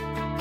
you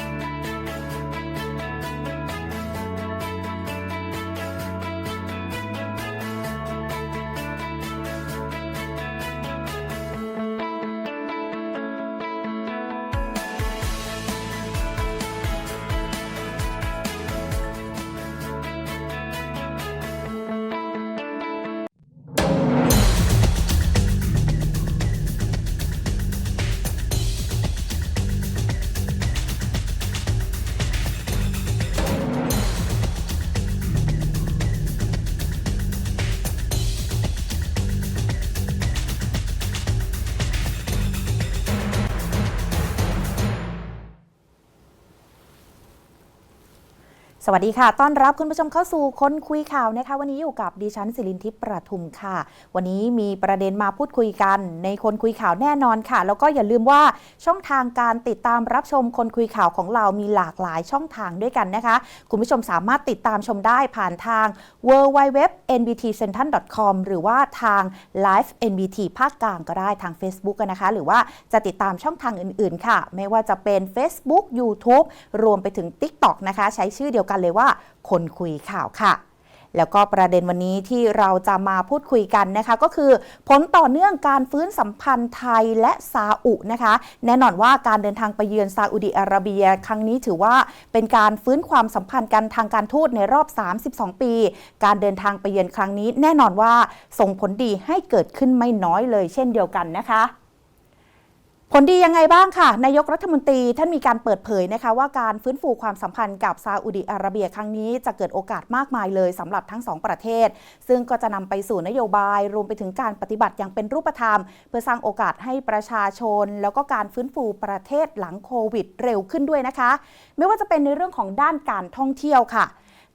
สวัสดีค่ะ ต้อนรับคุณผู้ชมเข้าสู่คนคุยข่าวนะคะ วันนี้อยู่กับดิฉันสิรินทิพย์ประทุมค่ะ วันนี้มีประเด็นมาพูดคุยกัน ในคนคุยข่าวแน่นอนค่ะ แล้วก็อย่าลืมว่าช่องทางการติดตามรับชมคนคุยข่าวของเรามีหลากหลายช่องทางด้วยกันนะคะ คุณผู้ชมสามารถติดตามชมได้ผ่านทาง w w w n b t c e n t r a l c o m หรือว่าทาง Live NBT ภาคกลางก็ได้ทาง Facebook กันนะคะ หรือว่าจะติดตามช่องทางอื่น ๆ ค่ะ ไม่ว่าจะเป็น Facebook YouTube รวมไปถึง TikTok นะคะ ใช้ชื่อเดียวกันเลยว่า คนคุยข่าวค่ะแล้วก็ประเด็นวันนี้ที่เราจะมาพูดคุยกันนะคะ ก็คือผลต่อเนื่องการฟื้นสัมพันธ์ไทยและซาอุนะคะ แน่นอนว่าการเดินทางไปเยือนซาอุดิอาระเบีย ครั้งนี้ถือว่าเป็นการฟื้นความสัมพันธ์กันทางการทูตในรอบ 32 ปี การเดินทางไปเยือนครั้งนี้ แน่นอนว่าส่งผลดีให้เกิดขึ้นไม่น้อยเลยเช่นเดียวกันนะคะ ผลดียังไงบ้างค่ะ นายกรัฐมนตรีท่านมีการเปิดเผยนะคะ ว่าการฟื้นฟูความสัมพันธ์กับซาอุดิอาระเบียครั้งนี้จะเกิดโอกาสมากมายเลยสำหรับทั้งสองประเทศ ซึ่งก็จะนำไปสู่นโยบาย รวมไปถึงการปฏิบัติอย่างเป็นรูปธรรม เพื่อสร้างโอกาสให้ประชาชน แล้วก็การฟื้นฟูประเทศหลังโควิด เร็วขึ้นด้วยนะคะ ไม่ว่าจะเป็นในเรื่องของด้านการท่องเที่ยวค่ะ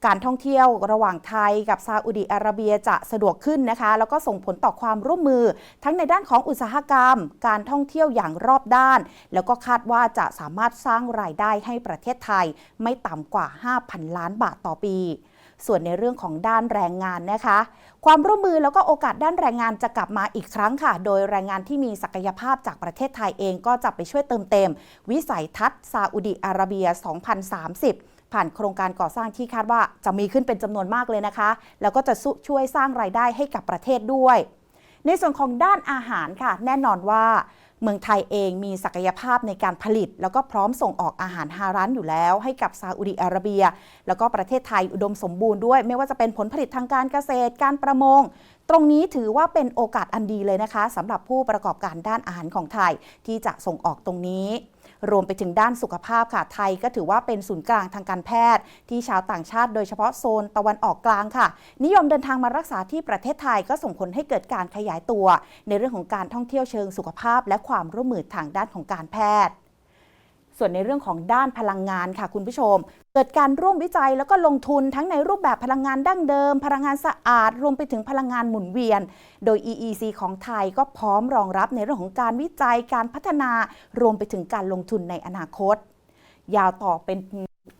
การท่องเที่ยวระหว่างไทยกับซาอุดิอาระเบียจะสะดวกขึ้นนะคะ แล้วก็ส่งผลต่อความร่วมมือ ทั้งในด้านของอุตสาหกรรม การท่องเที่ยวอย่างรอบด้าน แล้วก็คาดว่าจะสามารถสร้างรายได้ให้ประเทศไทย ไม่ต่ำกว่า 5,000 ล้านบาทต่อปีส่วนในเรื่องของด้านแรงงานนะคะ ความร่วมมือแล้วก็โอกาสด้านแรงงานจะกลับมาอีกครั้งค่ะ โดยแรงงานที่มีศักยภาพจากประเทศไทยเองก็จะไปช่วยเติมเต็ม วิสัยทัศน์ซาอุดิอาระเบีย 2030 ผ่านโครงการก่อสร้างที่คาดว่าจะมีขึ้นเป็นจำนวนมากเลยนะคะ แล้วก็จะช่วยสร้างรายได้ให้กับประเทศด้วย ในส่วนของด้านอาหารค่ะ แน่นอนว่าเมืองไทยเองมีศักยภาพในการผลิต แล้วก็พร้อมส่งออกอาหารฮาร้านอยู่แล้ว ให้กับซาอุดิอาระเบีย แล้วก็ประเทศไทยอุดมสมบูรณ์ด้วย ไม่ว่าจะเป็นผลผลิตทางการเกษตรการประมง ตรงนี้ถือว่าเป็นโอกาสอันดีเลยนะคะสำหรับผู้ประกอบการด้านอาหารของไทยที่จะส่งออกตรงนี้ รวมไปถึงด้านสุขภาพค่ะ ไทยก็ถือว่าเป็นศูนย์กลางทางการแพทย์ ที่ชาวต่างชาติโดยเฉพาะโซนตะวันออกกลางค่ะ นิยมเดินทางมารักษาที่ประเทศไทยก็ส่งผลให้เกิดการขยายตัว ในเรื่องของการท่องเที่ยวเชิงสุขภาพ และความร่วมมือทางด้านของการแพทย์ ส่วนในเรื่องของด้านพลังงานค่ะคุณผู้ชม เกิดการร่วมวิจัยแล้วก็ลงทุนทั้งในรูปแบบพลังงานดั้งเดิม พลังงานสะอาด รวมไปถึงพลังงานหมุนเวียน โดย EEC ของไทยก็พร้อมรองรับในเรื่องของการวิจัยการพัฒนารวมไปถึงการลงทุนในอนาคต ยาวต่อเป็น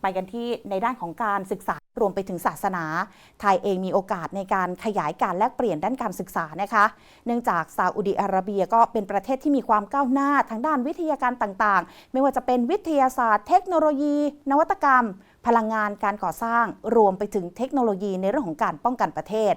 ไปกันที่ในด้านของการศึกษา รวมไปถึงศาสนา ไทยเองมีโอกาสในการขยายการแลกเปลี่ยนด้านการศึกษานะคะ เนื่องจากซาอุดิอาระเบียก็เป็นประเทศที่มีความก้าวหน้าทางด้านวิทยาการต่างๆ ไม่ว่าจะเป็นวิทยาศาสตร์ เทคโนโลยี นวัตกรรม พลังงานการก่อสร้าง รวมไปถึงเทคโนโลยีในเรื่องของการป้องกันประเทศ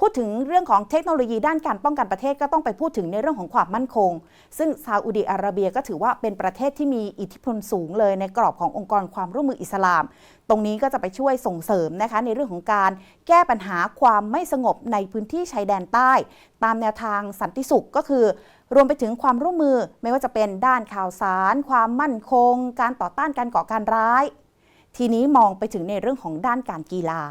พูดถึงเรื่องของเทคโนโลยีด้านการป้องกันประเทศก็ต้องไปพูดถึงในเรื่องของความมั่นคง ซึ่งซาอุดิอาระเบียก็ถือว่าเป็นประเทศที่มีอิทธิพลสูงเลยในกรอบขององค์กรความร่วมมืออิสลาม ตรงนี้ก็จะไปช่วยส่งเสริมนะคะในเรื่องของการแก้ปัญหาความไม่สงบในพื้นที่ชายแดนใต้ ตามแนวทางสันติสุขก็คือ รวมไปถึงความร่วมมือไม่ว่าจะเป็นด้านข่าวสาร ความมั่นคง การต่อต้านการก่อการร้าย ทีนี้มองไปถึงในเรื่องของด้านการกีฬา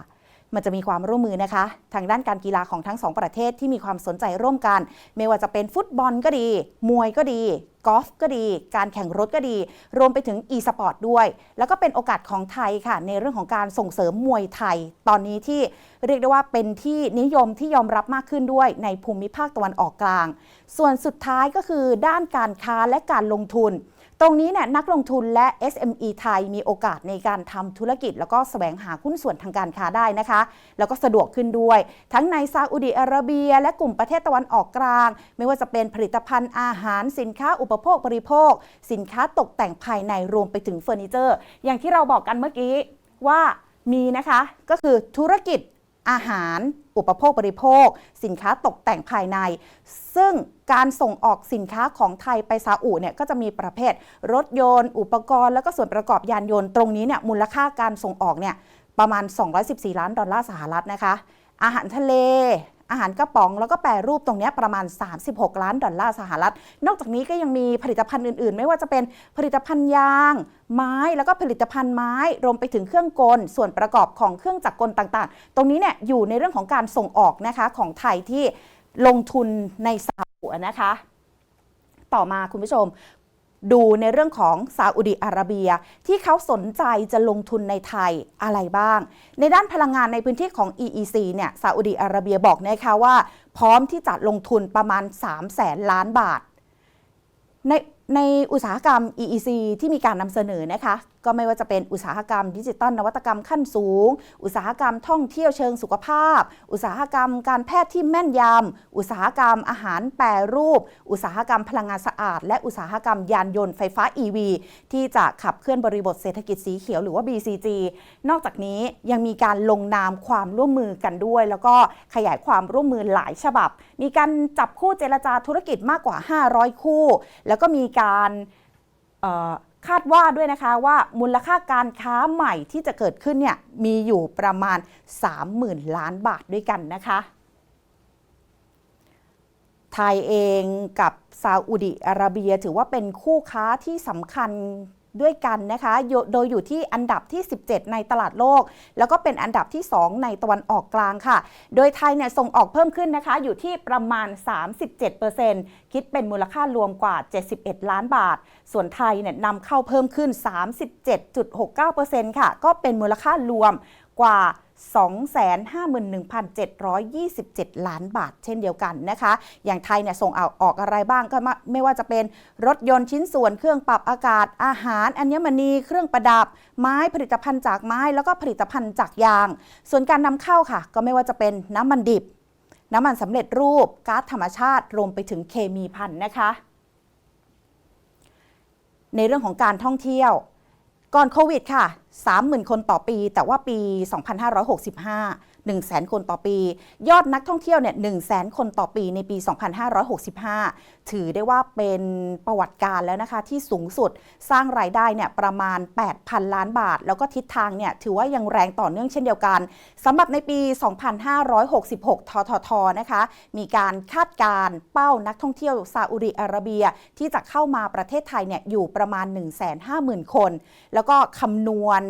มันจะมีความร่วมมือนะคะ ทางด้านการกีฬาของทั้งสองประเทศที่มีความสนใจร่วมกัน ไม่ว่าจะเป็นฟุตบอลก็ดี มวยก็ดีกอล์ฟก็ดี การแข่งรถก็ดี รวมไปถึง e สปอร์ตด้วย แล้วก็เป็นโอกาสของไทยค่ะ ในเรื่องของการส่งเสริมมวยไทย ตอนนี้ที่เรียกได้ว่าเป็นที่นิยมที่ยอมรับมากขึ้นด้วยในภูมิภาคตะวันออกกลาง ส่วนสุดท้ายก็คือด้านการค้าและการลงทุน ตรงนี้เนี่ยนักลงทุนและ SME ไทยมีโอกาสในการทำธุรกิจ แล้วก็แสวงหาหุ้นส่วนทางการค้าได้นะคะ แล้วก็สะดวกขึ้นด้วย ทั้งในซาอุดิอาระเบีย และกลุ่มประเทศตะวันออกกลาง ไม่ว่าจะเป็นผลิตภัณฑ์อาหารสินค้าอุปโภคบริโภค สินค้าตกแต่งภายในรวมไปถึงเฟอร์นิเจอร์ อย่างที่เราบอกกันเมื่อกี้ว่ามีนะคะก็คือธุรกิจ อาหาร อุปโภคบริโภค สินค้าตกแต่งภายใน ซึ่งการส่งออกสินค้าของไทยไปซาอุเนี่ยก็จะมีประเภท รถยนต์ อุปกรณ์ แล้วก็ส่วนประกอบยานยนต์ตรงนี้เนี่ยมูลค่าการส่งออกเนี่ยประมาณ 214 ล้านดอลลาร์สหรัฐนะคะ อาหารทะเล อาหารกระป๋องแล้วก็แปรรูปตรงนี้ประมาณ 36 ล้านดอลลาร์สหรัฐ นอกจากนี้ก็ยังมีผลิตภัณฑ์อื่น ๆ ไม่ว่าจะเป็นผลิตภัณฑ์ยาง ไม้แล้วก็ผลิตภัณฑ์ไม้รวมไปถึงเครื่องกล ส่วนประกอบของเครื่องจักรกลต่าง ๆ ตรงนี้เนี่ยอยู่ในเรื่องของการส่งออกนะคะของไทยที่ลงทุนในซาอุนะคะ ต่อมาคุณผู้ชม ดูในเรื่องของซาอุดิอาระเบีย ที่เขาสนใจจะลงทุนในไทยอะไรบ้าง ในด้านพลังงานในพื้นที่ของ EEC เนี่ยซาอุดิอาระเบียบอกนะคะว่า พร้อมที่จะลงทุนประมาณ3แสนล้านบาท ใน ในอุตสาหกรรม EEC ที่มีการนำเสนอนะคะ ก็ไม่ว่าจะเป็นอุตสาหกรรมดิจิตอลนวัตกรรมขั้นสูง อุตสาหกรรมท่องเที่ยวเชิงสุขภาพ อุตสาหกรรมการแพทย์ที่แม่นยำ อุตสาหกรรมอาหารแปรรูป อุตสาหกรรมพลังงานสะอาด และอุตสาหกรรมยานยนต์ไฟฟ้า EV ที่จะขับเคลื่อนบริบทเศรษฐกิจสีเขียวหรือว่า BCG นอกจากนี้ยังมีการลงนามความร่วมมือกันด้วย แล้วก็ขยายความร่วมมือหลายฉบับ มีการจับคู่เจรจาธุรกิจมากกว่า 500 คู่ แล้วก็มีการคาดว่าด้วยนะคะว่ามูลค่าการค้าใหม่ที่จะเกิดขึ้นเนี่ยมีอยู่ประมาณ 30,000 ล้านบาทด้วยกันนะคะ ไทยเองกับซาอุดิอาระเบียถือว่าเป็นคู่ค้าที่สำคัญ ด้วยกันนะคะ โดยอยู่ที่อันดับที่ 17 ในตลาดโลก แล้วก็เป็นอันดับที่ 2 ในตะวันออกกลางค่ะ โดยไทยเนี่ยส่งออกเพิ่มขึ้นนะคะ อยู่ที่ประมาณ 37%คิดเป็นมูลค่ารวมกว่า 71 ล้านบาท ส่วนไทยเนี่ยนำเข้าเพิ่มขึ้น 37.69%ค่ะ ก็เป็นมูลค่ารวมกว่า 251,727 ล้านบาท เช่นเดียวกันนะคะ อย่างไทยเนี่ยส่งอออกอะไรบ้างก็ไม่ว่าจะเป็นรถยนต์ชิ้นส่วนเครื่องปรับอากาศอาหารอัญมณีเครื่องประดับ ไม้ผลิตภัณฑ์จากไม้ แล้วก็ผลิตภัณฑ์จากยาง ส่วนการนำเข้าค่ะ ก็ไม่ว่าจะเป็นน้ำมันดิบ น้ำมันสำเร็จรูปก๊าซธรรมชาติรวมไปถึงเคมีพันนะคะ ในเรื่องของการท่องเที่ยว ก่อนโควิดค่ะ 30,000 คนต่อปี แต่ว่าปี 2565 100,000 คนต่อปี ยอดนักท่องเที่ยวเนี่ย100,000คนต่อปีในปี 2565 ถือได้ว่าเป็นประวัติการแล้วนะคะ ที่สูงสุดสร้างรายได้เนี่ยประมาณ 8,000 ล้านบาท แล้วก็ทิศทางเนี่ยถือว่ายังแรงต่อเนื่องเช่นเดียวกันสำหรับในปี 2566 ทททนะคะ มีการคาดการเป้านักท่องเที่ยวซาอุดิอาระเบีย ที่จะเข้ามาประเทศไทยเนี่ยอยู่ประมาณ 150,000 คน แล้วก็คำนวณ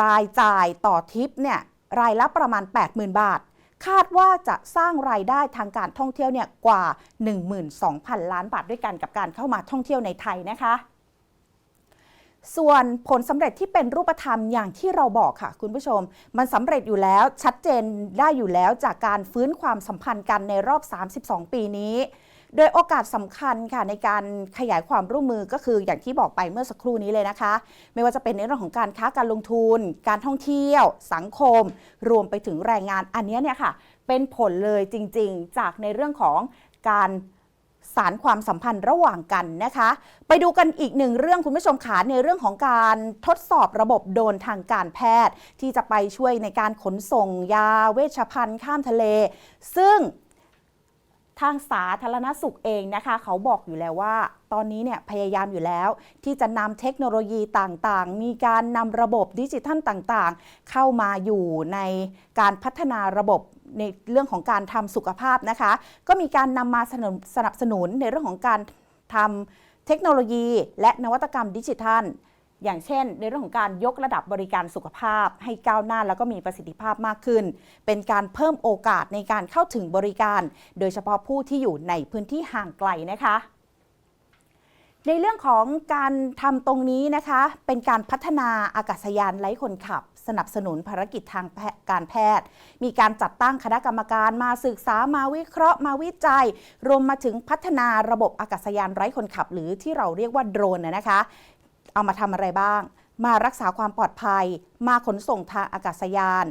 รายจ่ายต่อทริปเนี่ย รายละประมาณ 80,000 บาท คาดว่าจะสร้างรายได้ทางการท่องเที่ยวเนี่ยกว่า 12,000 ล้านบาทด้วยกันกับการเข้ามาท่องเที่ยวในไทยนะคะส่วนผลสำเร็จที่เป็นรูปธรรมอย่างที่เราบอกค่ะ คุณผู้ชม มันสำเร็จอยู่แล้วชัดเจนได้อยู่แล้วจากการฟื้นความสัมพันธ์กันในรอบ 32 ปีนี้ โดยโอกาสสำคัญค่ะในการขยายความร่วมมือก็คืออย่างที่บอกไปเมื่อสักครู่นี้เลยนะคะ ไม่ว่าจะเป็นในเรื่องของการค้าการลงทุน การท่องเที่ยว สังคม รวมไปถึงแรงงานอันนี้เนี่ยค่ะเป็นผลเลยจริงๆ จากในเรื่องของการสารความสัมพันธ์ระหว่างกันนะคะ ไปดูกันอีกหนึ่งเรื่องคุณผู้ชมขาในเรื่องของการทดสอบระบบโดรนทางการแพทย์ ที่จะไปช่วยในการขนส่งยาเวชภัณฑ์ข้ามทะเล ซึ่ง ทางสาธารณสุขเองนะคะ เขาบอกอยู่แล้วว่า ตอนนี้เนี่ยพยายามอยู่แล้ว ที่จะนำเทคโนโลยีต่างๆ มีการนำระบบดิจิทัลต่างๆ เข้ามาอยู่ในการพัฒนาระบบในเรื่องของการทำสุขภาพนะคะ ก็มีการนำมาสนับสนับสนุนในเรื่องของการทำเทคโนโลยี และนวัตกรรมดิจิทัล อย่างเช่น ในเรื่องของการยกระดับบริการสุขภาพ ให้ก้าวหน้าแล้วก็มีประสิทธิภาพมากขึ้น เป็นการเพิ่มโอกาสในการเข้าถึงบริการ โดยเฉพาะผู้ที่อยู่ในพื้นที่ห่างไกลนะคะในเรื่องของการทำตรงนี้นะคะ เป็นการพัฒนาอากาศยานไร้คนขับ สนับสนุนภารกิจทางการแพทย์ มีการจัดตั้งคณะกรรมการมาศึกษามาวิเคราะห์มาวิจัย รวมมาถึงพัฒนาระบบอากาศยานไร้คนขับ หรือที่เราเรียกว่าโดรนนะคะ เอามาทำอะไรบ้าง มารักษาความปลอดภัย มาขนส่งทางอากาศยาน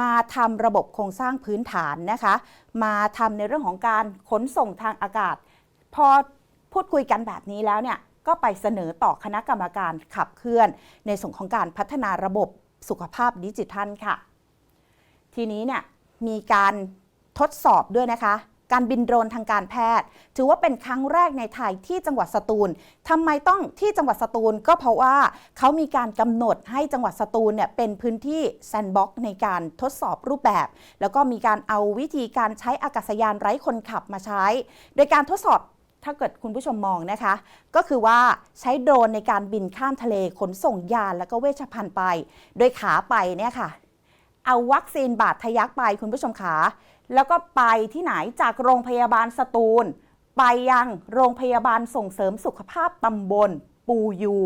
มาทำระบบโครงสร้างพื้นฐานนะคะ มาทำในเรื่องของการขนส่งทางอากาศ พอพูดคุยกันแบบนี้แล้วเนี่ยก็ไปเสนอต่อคณะกรรมการขับเคลื่อน ในส่วนของการพัฒนาระบบสุขภาพดิจิทัลค่ะ ทีนี้เนี่ยมีการทดสอบด้วยนะคะ การบินโดรนทางการแพทย์ ถือว่าเป็นครั้งแรกในไทยที่จังหวัดสตูลทำไมต้องที่จังหวัดสตูลก็เพราะว่าเขามีการกำหนดให้จังหวัดสตูลเนี่ยเป็นพื้นที่แซนด์บ็อกซ์ในการทดสอบรูปแบบ แล้วก็มีการเอาวิธีการใช้อากาศยานไร้คนขับมาใช้ โดยการทดสอบถ้าเกิดคุณผู้ชมมองนะคะ ก็คือว่าใช้โดรนในการบินข้ามทะเลขนส่งยาแล้วก็เวชภัณฑ์ไป โดยขาไปเนี่ยค่ะ เอาวัคซีนบาดทะยักไปคุณผู้ชมขา แล้วก็ไปที่ไหนจากโรงพยาบาลสตูล ไปยังโรงพยาบาลส่งเสริมสุขภาพตำบลปูยู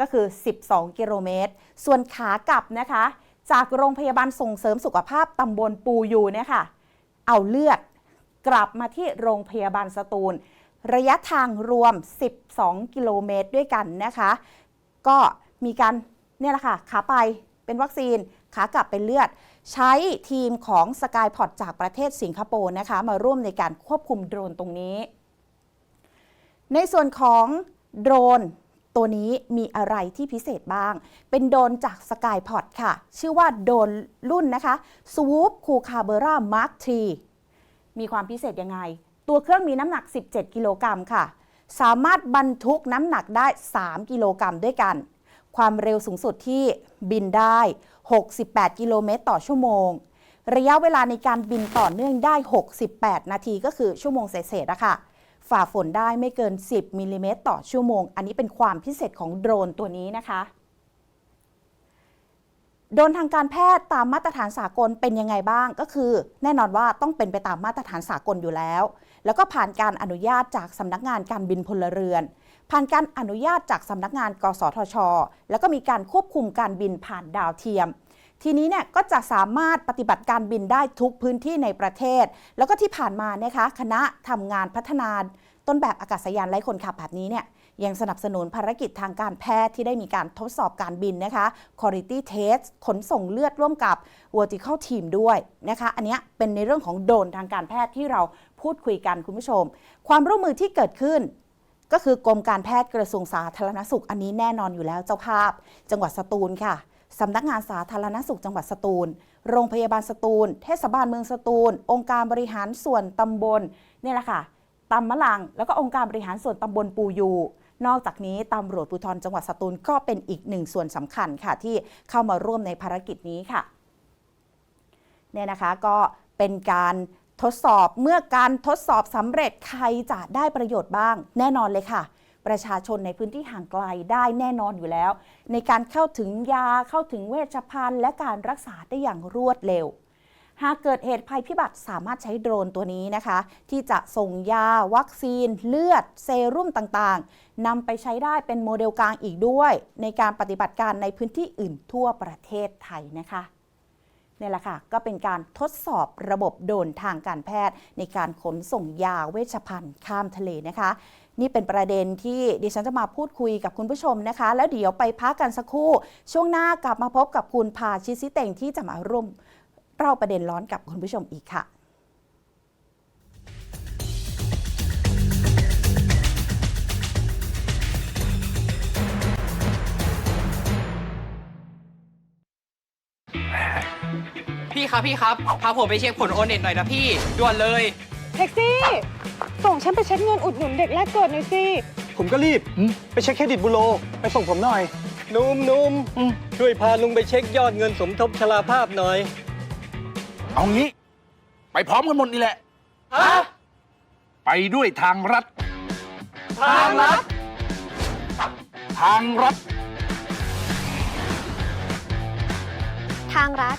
ก็คือ 12 กิโลเมตร ส่วนขากลับนะคะ จากโรงพยาบาลส่งเสริมสุขภาพตำบลปูยูเนี่ยค่ะ เอาเลือดกลับมาที่โรงพยาบาลสตูล ระยะทางรวม 12 กิโลเมตรด้วยกันนะคะ ก็มีการเนี่ยแหละค่ะ ขาไปเป็นวัคซีน ขากลับเป็นเลือด ใช้ทีมของสกายพอร์ตจากประเทศสิงคโปร์นะคะมาร่วมในการควบคุมโดรนตรงนี้ ในส่วนของโดรนตัวนี้มีอะไรที่พิเศษบ้าง เป็นโดรนจากสกายพอตค่ะ ชื่อว่าโดรนรุ่นนะคะ Swoop k u k a b e r a Mark 3มีความพิเศษยังไง ตัวเครื่องมีน้ำหนัก 17 กิโลกรัมค่ะ สามารถบรรทุกน้ำหนักได้ 3 กิโลกรัมด้วยกัน ความเร็วสูงสุดที่บินได้ 68 กิโลเมตรต่อชั่วโมง ระยะเวลาในการบินต่อเนื่องได้ 68 นาทีก็คือชั่วโมงเศษๆอะค่ะฝ่าฝนได้ไม่เกิน 10มิลลิเมตรต่อชั่วโมง อันนี้เป็นความพิเศษของโดรนตัวนี้นะคะ โดรนทางการแพทย์ตามมาตรฐานสากลเป็นยังไงบ้างก็คือ แน่นอนว่าต้องเป็นไปตามมาตรฐานสากลอยู่แล้ว แล้วก็ผ่านการอนุญาตจากสำนักงานการบินพลเรือน ผ่านการอนุญาตจากสำนักงาน กสทช แล้วก็มีการควบคุมการบินผ่านดาวเทียม ทีนี้เนี่ยก็จะสามารถปฏิบัติการบินได้ทุกพื้นที่ในประเทศ แล้วก็ที่ผ่านมานะคะคณะทำงานพัฒนาต้นแบบอากาศยานไร้คนขับแบบนี้เนี่ยยังสนับสนุนภารกิจทางการแพทย์ที่ได้มีการทดสอบการบินนะคะ Quality Test ขนส่งเลือดร่วมกับ Vertical Team ด้วยนะคะ อันนี้เป็นในเรื่องของโดนทางการแพทย์ที่เราพูดคุยกันคุณผู้ชม ความร่วมมือที่เกิดขึ้น ก็คือกรมการแพทย์กระทรวงสาธารณสุขอันนี้แน่นอนอยู่แล้วเจ้าภาพ จังหวัดสตูลค่ะสำนักงานสาธารณสุขจังหวัดสตูล โรงพยาบาลสตูล เทศบาลเมืองสตูล องค์การบริหารส่วนตำบลเนี่ยแหละค่ะตำมะลัง แล้วก็องค์การบริหารส่วนตำบลปูยูนอกจากนี้ตำรวจภูธรจังหวัดสตูลก็เป็นอีกหนึ่งส่วนสำคัญค่ะที่เข้ามาร่วมในภารกิจนี้ค่ะเนี่ยนะคะก็เป็นการ ทดสอบเมื่อการทดสอบสำเร็จใครจะได้ประโยชน์บ้าง แน่นอนเลยค่ะ ประชาชนในพื้นที่ห่างไกลได้แน่นอนอยู่แล้ว ในการเข้าถึงยาเข้าถึงเวชภัณฑ์ และการรักษาได้อย่างรวดเร็ว หากเกิดเหตุภัยพิบัติสามารถใช้โดรนตัวนี้นะคะ ที่จะส่งยา วัคซีน เลือด เซรุ่มต่างๆนำไปใช้ได้เป็นโมเดลกลางอีกด้วย ในการปฏิบัติการในพื้นที่อื่นทั่วประเทศไทยนะคะ นี่แหละค่ะ ก็เป็นการทดสอบระบบโดนทางการแพทย์ ในการขนส่งยาเวชภัณฑ์ข้ามทะเลนะคะ นี่เป็นประเด็นที่ดิฉันจะมาพูดคุยกับคุณผู้ชมนะคะ แล้วเดี๋ยวไปพักกันสักครู่ ช่วงหน้ากลับมาพบกับคุณพาชิซิเต็งที่จะมาร่วมเล่าประเด็นร้อนกับคุณผู้ชมอีกค่ะ พี่ครับพี่ครับพาผมไปเช็คผลโอเน็ตหน่อยนะพี่ด่วนเลย แท็กซี่ ส่งฉันไปเช็คเงินอุดหนุนเด็กแรกเกิดหน่อยสิ ผมก็รีบไปเช็คเครดิตบูโรไปส่งผมหน่อย นุ่มนุ่มช่วยพาลุงไปเช็คยอดเงินสมทบชราภาพหน่อย เอางี้ ไปพร้อมกันหมดนี่แหละไปด้วยทางรัฐ ทางลัดทางรัฐ ทางรัฐ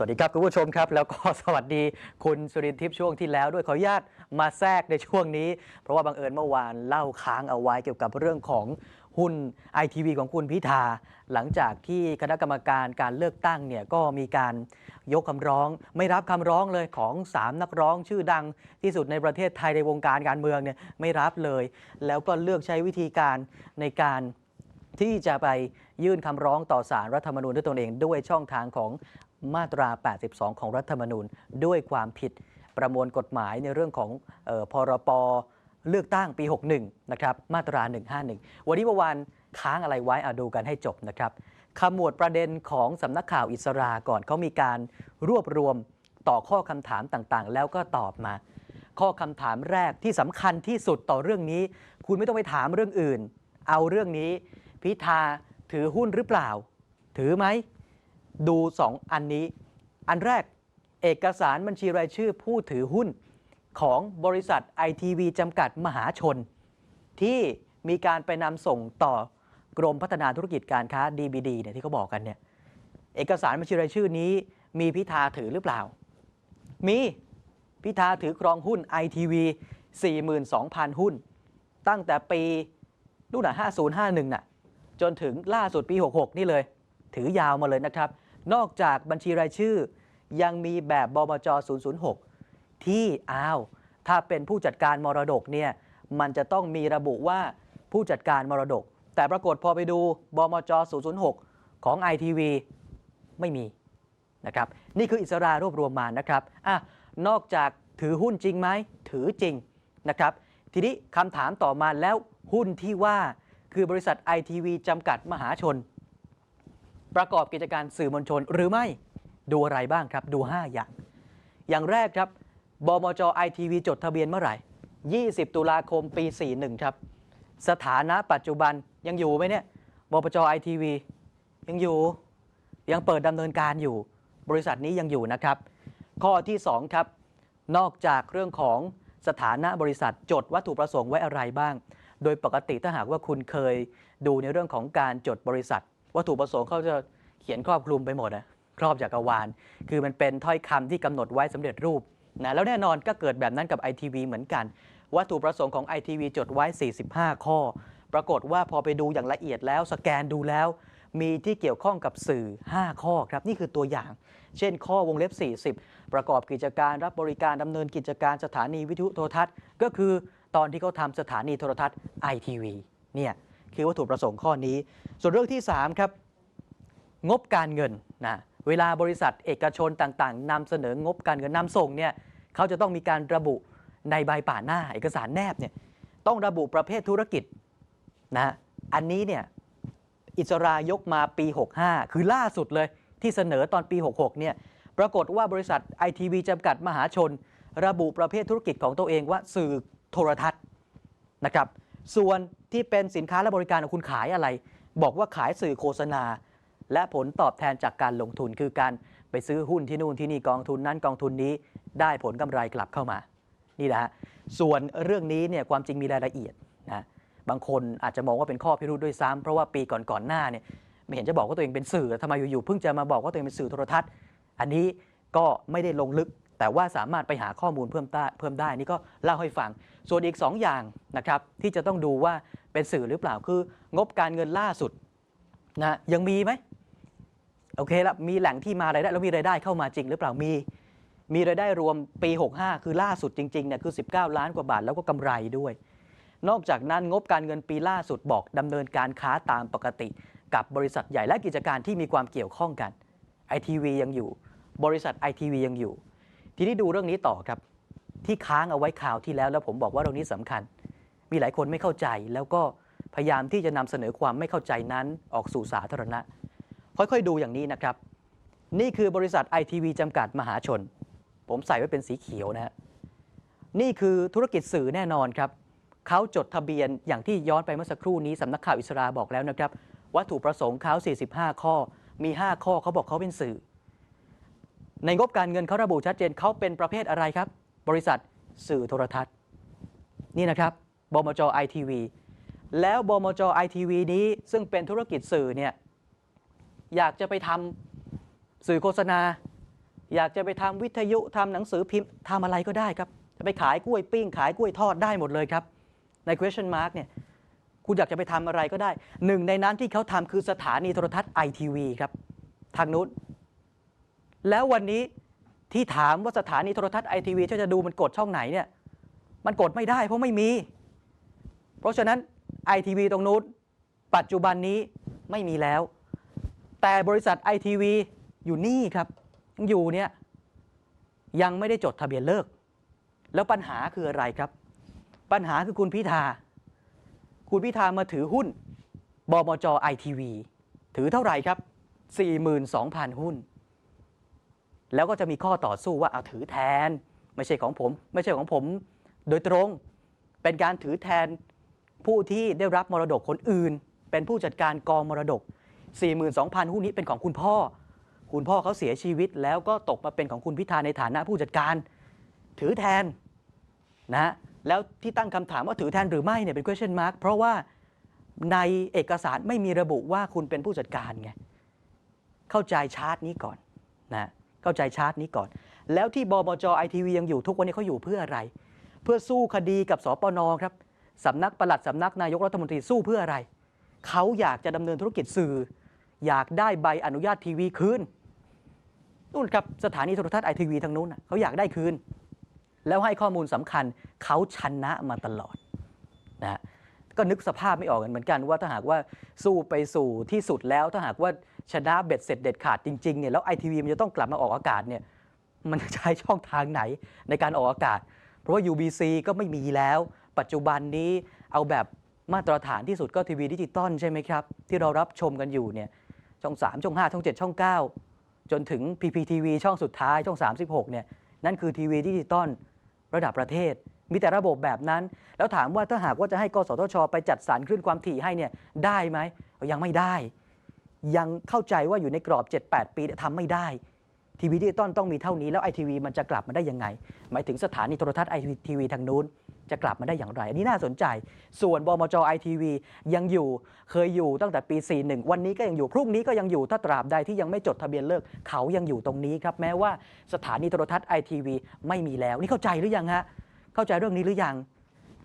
สวัสดีครับคุณผู้ชมครับ แล้วก็สวัสดีคุณสุรินทร์ทิพย์ช่วงที่แล้วด้วยขออนุญาตมาแทรกในช่วงนี้ เพราะว่าบังเอิญเมื่อวานเล่าค้างเอาไว้เกี่ยวกับเรื่องของหุ้นไอทีวีของคุณพิธา หลังจากที่คณะกรรมการการเลือกตั้งเนี่ยก็มีการยกคำร้อง ไม่รับคำร้องเลยของ 3 นักร้องชื่อดังที่สุดในประเทศไทยในวงการการเมืองเนี่ยไม่รับเลย แล้วก็เลือกใช้วิธีการในการที่จะไป ยื่นคำร้องต่อสารรัฐธรรมนูญด้วยตนเอง ด้วยช่องทางของมาตรา 82 ของรัฐธรรมนูญ ด้วยความผิดประมวลกฎหมายในเรื่องของออพรปเลือกตั้งปี 61 นะครับ มาตรา 151 วันนี้เมื่อวานค้างอะไรไว้อะดูกันให้จบนะครับขมวดประเด็นของสำนักข่าวอิสราก่อนเขามีการรวบรวมต่อข้อคำถามต่างๆ แล้วก็ตอบมา ข้อคำถามแรกที่สำคัญที่สุดต่อเรื่องนี้ คุณไม่ต้องไปถามเรื่องอื่น เอาเรื่องนี้ พิธา ถือหุ้นหรือเปล่า ถือไหม ดู 2 อันนี้ อันแรกเอกสารบัญชีรายชื่อผู้ถือหุ้นของบริษัทไอทีวีจำกัดมหาชน ที่มีการไปนำส่งต่อกรมพัฒนาธุรกิจการค้า DBD เนี่ยที่เขาบอกกันเนี่ยเอกสารบัญชีรายชื่อนี้มีพิธาถือหรือเปล่า มีพิธาถือครองหุ้น ITV 42,000 หุ้น ตั้งแต่ปีนู่นหน่ะ5051 น่ะ จนถึงล่าสุดปี 66 นี่เลย ถือยาวมาเลยนะครับ นอกจากบัญชีรายชื่อ ยังมีแบบบบจ006 ที่อ้าว ถ้าเป็นผู้จัดการมรดกเนี่ยมันจะต้องมีระบุว่าผู้จัดการมรดก แต่ปรากฏพอไปดูบมจ 006 ของ ITV ไม่มีนะครับนี่คืออิสรารวบรวมมานะครับอะนอกจากถือหุ้นจริงไหมถือจริงนะครับ ทีนี้คำถามต่อมาแล้วหุ้นที่ว่า คือบริษัท ITV จำกัดมหาชน ประกอบกิจการสื่อมวลชนหรือไม่ดูอะไรบ้างครับ ดู 5 อย่าง อย่างแรกครับบมจ ITV จดทะเบียนเมื่อไหร่ 20 ตุลาคมปี 41 ครับ สถานะปัจจุบันยังอยู่ไหมเนี่ยบมจ ITV ยังอยู่ยังเปิดดำเนินการอยู่ บริษัทนี้ยังอยู่นะครับ ข้อที่ 2 ครับ นอกจากเรื่องของสถานะบริษัทจดวัตถุประสงค์ไว้อะไรบ้าง โดยปกติถ้าหากว่าคุณเคยดูในเรื่องของการจดบริษัท วัตถุประสงค์เขาจะเขียนครอบคลุมไปหมดนะครอบจักรวาล คือมันเป็นถ้อยคำที่กำหนดไว้สำเร็จรูปนะแล้วแน่นอนก็เกิดแบบนั้นกับ ITV เหมือนกัน วัตถุประสงค์ของ ITV จดไว้ 45 ข้อ ปรากฏว่าพอไปดูอย่างละเอียดแล้วสแกนดูแล้ว มีที่เกี่ยวข้องกับสื่อ 5 ข้อครับ นี่คือตัวอย่าง เช่น ข้อวงเล็บ 40 ประกอบกิจการรับบริการดำเนินกิจการสถานีวิทยุโทรทัศน์ ก็คือ ตอนที่เขาทำสถานีโทรทัศน์ ITV เนี่ยคือวัตถุประสงค์ข้อนี้ ส่วนเรื่องที่ 3 ครับ งบการเงินนะเวลาบริษัทเอกชนต่างๆนำเสนองบการเงินนำส่งเนี่ยเขาจะต้องมีการระบุในใบป่าหน้า เอกสารแนบเนี่ยต้องระบุประเภทธุรกิจนะอันนี้เนี่ยอิสรายกมาปี 65 คือล่าสุดเลยที่เสนอตอนปี 66เนี่ยปรากฏว่าบริษัทไอทีวีจำกัดมหาชน ระบุประเภทธุรกิจของตัวเองว่าสื่อ โทรทัศน์นะครับ ส่วนที่เป็นสินค้าและบริการของคุณขายอะไร บอกว่าขายสื่อโฆษณา และผลตอบแทนจากการลงทุนคือการไปซื้อหุ้นที่นู่นที่นี่กองทุนนั้นกองทุนนี้ได้ผลกำไรกลับเข้ามา นี่แหละฮะส่วนเรื่องนี้เนี่ยความจริงมีรายละเอียดนะบางคนอาจจะมองว่าเป็นข้อพิรุธด้วยซ้ำเพราะว่าปีก่อนๆหน้าเนี่ยไม่เห็นจะบอกว่าตัวเองเป็นสื่อทำไมอยู่ๆเพิ่งจะมาบอกว่าตัวเองเป็นสื่อโทรทัศน์ อันนี้ก็ไม่ได้ลงลึก แต่ว่าสามารถไปหาข้อมูลเพิ่มได้เพิ่มได้นี่ก็เล่าให้ฟัง ส่วนอีก 2 อย่างนะครับที่จะต้องดูว่าเป็นสื่อหรือเปล่าคือ งบการเงินล่าสุดนะยังมีไหมโอเคแล้วมีแหล่งที่มารายได้แล้วมีรายได้เข้ามาจริงหรือเปล่ามีมีรายได้รวมปี 65 คือล่าสุดจริงๆเนี่ยคือ 19 ล้านกว่าบาทแล้วก็กำไรด้วย นอกจากนั้นงบการเงินปีล่าสุดบอกดำเนินการค้าตามปกติ กับบริษัทใหญ่และกิจการที่มีความเกี่ยวข้องกันไอทีวียังอยู่ บริษัทไอทีวียังอยู่ ทีนี้ดูเรื่องนี้ต่อครับ ที่ค้างเอาไว้ข่าวที่แล้ว แล้วผมบอกว่าเรื่องนี้สำคัญ มีหลายคนไม่เข้าใจ แล้วก็พยายามที่จะนำเสนอความไม่เข้าใจนั้นออกสู่สาธารณะ ค่อยๆดูอย่างนี้นะครับ นี่คือบริษัทไอทีวีจำกัดมหาชน ผมใส่ไว้เป็นสีเขียวนะฮะนี่คือธุรกิจสื่อแน่นอนครับเขาจดทะเบียนอย่างที่ย้อนไปเมื่อสักครู่นี้สำนักข่าวอิสราบอกแล้วนะครับวัตถุประสงค์เขา45 ข้อมี 5 ข้อเขาบอกเขาเป็นสื่อ ในงบการเงินเขาระบุชัดเจนเขาเป็นประเภทอะไรครับ บริษัทสื่อโทรทัศน์ นี่นะครับบมจไอทีวีแล้วบมจไอทีวีนี้ซึ่งเป็นธุรกิจสื่อเนี่ยอยากจะไปทำสื่อโฆษณา อยากจะไปทำวิทยุทำหนังสือพิมพ์ทำอะไรก็ได้ครับ จะไปขายกล้วยปิ้ง ขายกล้วยทอดได้หมดเลยครับ ใน question mark เนี่ยคุณอยากจะไปทำอะไรก็ได้ หนึ่งในนั้นที่เขาทำคือสถานีโทรทัศน์ไอทีวีครับ ทางนู้น แล้ววันนี้ที่ถามว่าสถานีโทรทัศน์ไอทีวีจะดูมันกดช่องไหนเนี่ยมันกดไม่ได้เพราะไม่มี เพราะฉะนั้นไอทีวีตรงนู้นปัจจุบันนี้ไม่มีแล้ว แต่บริษัทไอทีวีอยู่นี่ครับยังอยู่เนี่ยยังไม่ได้จดทะเบียนเลิก แล้วปัญหาคืออะไรครับ ปัญหาคือคุณพิธา คุณพิธามาถือหุ้นบมจไอทีวีถือเท่าไหร่ครับ 42,000 หุ้น แล้วก็จะมีข้อต่อสู้ว่าเอาถือแทน ไม่ใช่ของผม ไม่ใช่ของผม โดยตรง เป็นการถือแทนผู้ที่ได้รับมรดกคนอื่น เป็นผู้จัดการกองมรดก 42,000 หุ้นนี้เป็นของคุณพ่อ คุณพ่อเขาเสียชีวิต แล้วก็ตกมาเป็นของคุณพิธาในฐานะผู้จัดการ ถือแทนนะแล้วที่ตั้งคำถามว่าถือแทนหรือไม่เนี่ยเป็น question mark เพราะว่าในเอกสารไม่มีระบุว่าคุณเป็นผู้จัดการไง เข้าใจชาร์ตนี้ก่อนนะ เข้าใจชาร์ตนี้ก่อน แล้วที่บมจไอทีวียังอยู่ทุกวันนี้เขาอยู่เพื่ออะไร เพื่อสู้คดีกับสปนครับสำนักปลัดสำนักนายกรัฐมนตรีสู้เพื่ออะไร เขาอยากจะดำเนินธุรกิจสื่อ อยากได้ใบอนุญาตทีวีคืนนู่นครับสถานีโทรทัศน์ไอทีวีทางนู้นเขาอยากได้คืน แล้วให้ข้อมูลสำคัญเขาชนะมาตลอดนะฮะก็นึกสภาพไม่ออกเหมือนกันว่าถ้าหากว่าสู้ไปสู่ที่สุดแล้วถ้าหากว่า ชนะเบ็ดเสร็จเด็ดขาดจริงๆเนี่ยแล้วไอทีวีมันจะต้องกลับมาออกอากาศเนี่ยมันจะใช้ช่องทางไหนในการออกอากาศ เพราะว่า UBC ก็ไม่มีแล้ว ปัจจุบันนี้เอาแบบมาตรฐานที่สุดก็ทีวีดิจิตอลใช่ไหมครับ ที่เรารับชมกันอยู่เนี่ยช่อง 3 ช่อง 5 ช่อง 7 ช่อง 9 จนถึง PPTV ช่องสุดท้ายช่อง 36เนี่ยนั่นคือทีวีดิจิตอลระดับประเทศ มีแต่ระบบแบบนั้น แล้วถามว่าถ้าหากว่าจะให้กสทช ไปจัดสรรคลื่นความถี่ให้เนี่ยได้ไหมยังไม่ได้ ยังเข้าใจว่าอยู่ในกรอบ 7-8 ปีเนี่ยทำไม่ได้ทีวีดิจิตอลต้องมีเท่านี้แล้วไอทีวีมันจะกลับมาได้ยังไง หมายถึงสถานีโทรทัศน์ไอทีวีทางนู้นจะกลับมาได้อย่างไร อันนี้น่าสนใจ ส่วนบมจไอทีวียังอยู่เคยอยู่ตั้งแต่ปี 41 วันนี้ก็ยังอยู่ พรุ่งนี้ก็ยังอยู่ถ้าตราบใดที่ยังไม่จดทะเบียนเลิก เขายังอยู่ตรงนี้ครับ แม้ว่าสถานีโทรทัศน์ไอทีวีไม่มีแล้ว นี่เข้าใจหรือยังฮะเข้าใจเรื่องนี้หรือยัง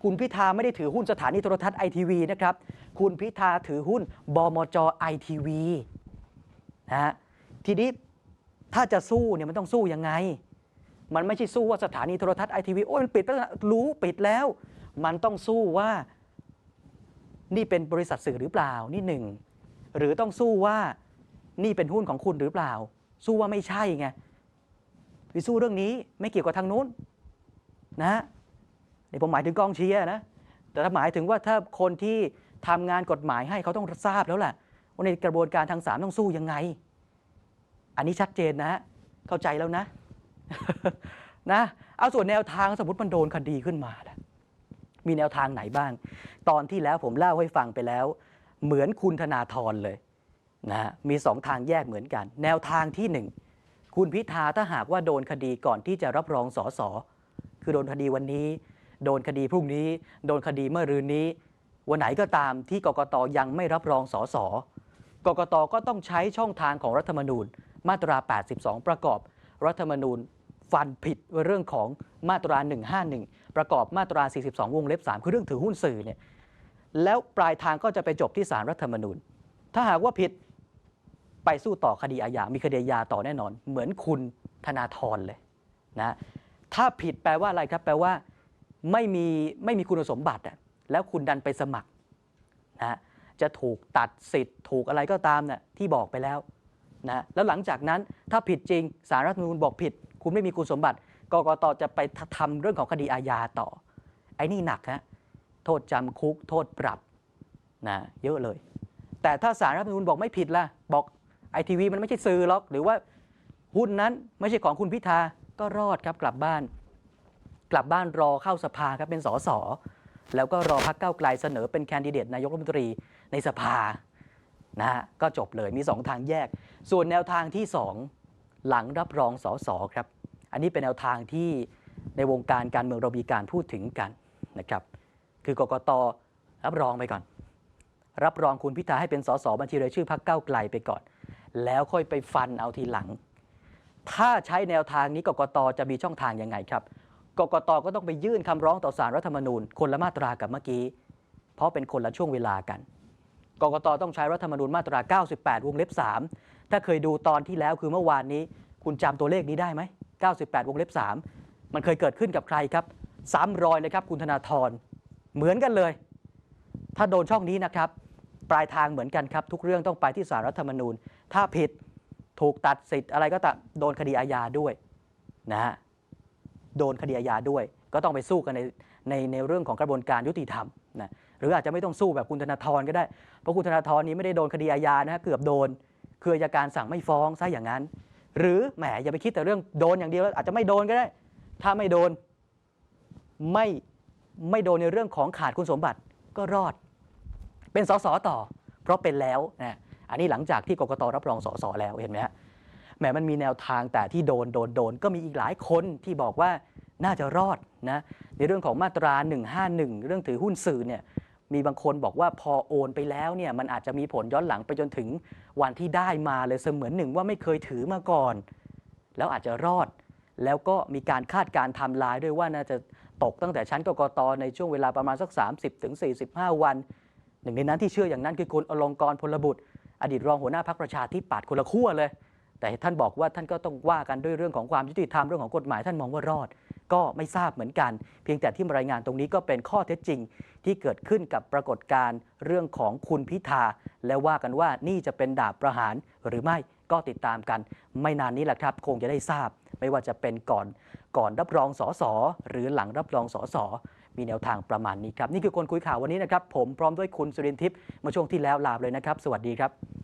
คุณพิธาไม่ได้ถือหุ้นสถานีโทรทัศน์ไอทีวีนะครับ คุณพิธาถือหุ้นบมจไอทีวีนะฮะทีนี้ถ้าจะสู้เนี่ยมันต้องสู้ยังไง มันไม่ใช่สู้ว่าสถานีโทรทัศน์ไอทีวีโอ้ยมันปิดแล้วรู้ปิดแล้ว มันต้องสู้ว่า นี่เป็นบริษัทสื่อหรือเปล่านี่หนึ่งหรือต้องสู้ว่านี่เป็นหุ้นของคุณหรือเปล่า สู้ว่าไม่ใช่ไงไปสู้เรื่องนี้ไม่เกี่ยวกับทางนู้นนะฮะ นี่ผมหมายถึงกองเชียร์นะแต่ถ้าหมายถึงว่าถ้าคนที่ทำงานกฎหมายให้เขาต้องทราบแล้วแหละว่าในกระบวนการทางศาลต้องสู้ยังไง อันนี้ชัดเจนนะเข้าใจแล้วนะนะเอาส่วนแนวทางสมมติมันโดนคดีขึ้นมาล่ะมีแนวทางไหนบ้าง ตอนที่แล้วผมเล่าให้ฟังไปแล้ว เหมือนคุณธนาธรเลยนะมีสองทางแยกเหมือนกัน แนวทางที่หนึ่งคุณพิธาถ้าหากว่าโดนคดีก่อนที่จะรับรองสอสอคือโดนคดีวันนี้ โดนคดีพรุ่งนี้ โดนคดีเมื่อรืนนี้ วันไหนก็ตามที่กกตยังไม่รับรองสอสอกกตก็ต้องใช้ช่องทางของรัฐธรรมนูญ มาตรา 82 ประกอบ รัฐธรรมนูญฟันผิดเรื่องของมาตรา 151 ประกอบมาตรา 42 วงเล็บ 3 คือเรื่องถือหุ้นสื่อเนี่ยแล้วปลายทางก็จะไปจบที่ศาลรัฐธรรมนูญ ถ้าหากว่าผิดไปสู้ต่อคดีอาญา มีคดีอาญาต่อแน่นอน เหมือนคุณธนาธรเลยนะ ถ้าผิดแปลว่าอะไรครับ แปลว่า ไม่มีไม่มีคุณสมบัติแล้วคุณดันไปสมัครนะจะถูกตัดสิทธิ์ถูกอะไรก็ตามน่ะที่บอกไปแล้วนะแล้วหลังจากนั้นถ้าผิดจริงสารรัฐธรรมนูญบอกผิด คุณไม่มีคุณสมบัติกกตจะไปทำเรื่องของคดีอาญาต่อ ไอ้นี่หนักฮะโทษจำคุกโทษปรับนะเยอะเลย แต่ถ้าสารรัฐธรรมนูญบอกไม่ผิดล่ะ บอกไอทีวีมันไม่ใช่สื่อหรอก หรือว่าหุ้นนั้นไม่ใช่ของคุณพิธาก็รอดครับกลับบ้าน กลับบ้านรอเข้าสภาครับเป็นสสแล้วก็รอพักเก้าไกลเสนอเป็นแคนดิเดตนายกรัฐมนตรีในสภานะฮะก็จบเลยมี 2 ทางแยก ส่วนแนวทางที่ 2 หลังรับรองสสครับ อันนี้เป็นแนวทางที่ในวงการการเมืองเรามีการพูดถึงกันนะครับ คือกกตรับรองไปก่อน รับรองคุณพิธาให้เป็นสสบัญชีรายชื่อพรรคก้าไกลไปก่อน แล้วค่อยไปฟันเอาทีหลัง ถ้าใช้แนวทางนี้กกตจะมีช่องทางยังไงครับ กกตก็ต้องไปยื่นคำร้องต่อสารรัฐธรรมนูญ คนละมาตรากับเมื่อกี้ เพราะเป็นคนละช่วงเวลากัน กกตต้องใช้รัฐธรรมนูญมาตรา 98 วงเล็บ 3 ถ้าเคยดูตอนที่แล้วคือเมื่อวานนี้ คุณจำตัวเลขนี้ได้ไหม 98 วงเล็บ 3 มันเคยเกิดขึ้นกับใครครับซ้ำรอยเลยครับคุณธนาธร เหมือนกันเลย ถ้าโดนช่องนี้นะครับ ปลายทางเหมือนกันครับ ทุกเรื่องต้องไปที่สารรัฐธรรมนูญ ถ้าผิดถูกตัดสิทธิ์อะไรก็ตามโดนคดีอาญาด้วยนะฮะ โดนคดีอาญาด้วย ก็ต้องไปสู้กันในในในเรื่องของกระบวนการยุติธรรมนะหรืออาจจะไม่ต้องสู้แบบคุณธนาธรก็ได้ เพราะคุณธนาธรนี้ไม่ได้โดนคดีอาญานะฮะเกือบโดนคืออัยการสั่งไม่ฟ้องซะอย่างนั้น หรือแหมอย่าไปคิดแต่เรื่องโดนอย่างเดียวแล้วอาจจะไม่โดนก็ได้ ถ้าไม่โดนไม่ไม่โดนในเรื่องของขาดคุณสมบัติก็รอด เป็นสสต่อ เพราะเป็นแล้วนะอันนี้หลังจากที่กกตรับรองสสแล้วเห็นไหมฮะ แหมมันมีแนวทางแต่ที่โดนโดนโดนก็มีอีกหลายคนที่บอกว่าน่าจะรอดนะในเรื่องของมาตรา 151 เรื่องถือหุ้นสื่อเนี่ยมีบางคนบอกว่าพอโอนไปแล้วเนี่ยมันอาจจะมีผลย้อนหลังไปจนถึงวันที่ได้มาเลยเสมือนหนึ่งว่าไม่เคยถือมาก่อน แล้วอาจจะรอด แล้วก็มีการคาดการณ์ทำลายด้วยว่าน่าจะตกตั้งแต่ชั้นกกตในช่วงเวลาประมาณสัก 30-45ถึง45 วัน หนึ่งในนั้นที่เชื่ออย่างนั้นคือคุณอลงกรพลบุตร อดีตรองหัวหน้าพรรคประชาธิปัตย์คนละขั้วเลย แต่ท่านบอกว่าท่านก็ต้องว่ากันด้วยเรื่องของความยุติธรรมเรื่องของกฎหมายท่านมองว่ารอด ก็ไม่ทราบเหมือนกัน เพียงแต่ที่มารายงานตรงนี้ก็เป็นข้อเท็จจริง ที่เกิดขึ้นกับปรากฏการณ์เรื่องของคุณพิธา และว่ากันว่านี่จะเป็นดาบประหารหรือไม่ก็ติดตามกัน ไม่นานนี้แหละครับ คงจะได้ทราบ ไม่ว่าจะเป็นก่อนก่อนรับรองสอสอหรือหลังรับรองสอสอมีแนวทางประมาณนี้ครับ นี่คือคนคุยข่าววันนี้นะครับ ผมพร้อมด้วยคุณสุรินทร์ทิพย์มื่อช่วงที่แล้วลาไปเลยนะครับ สวัสดีครับ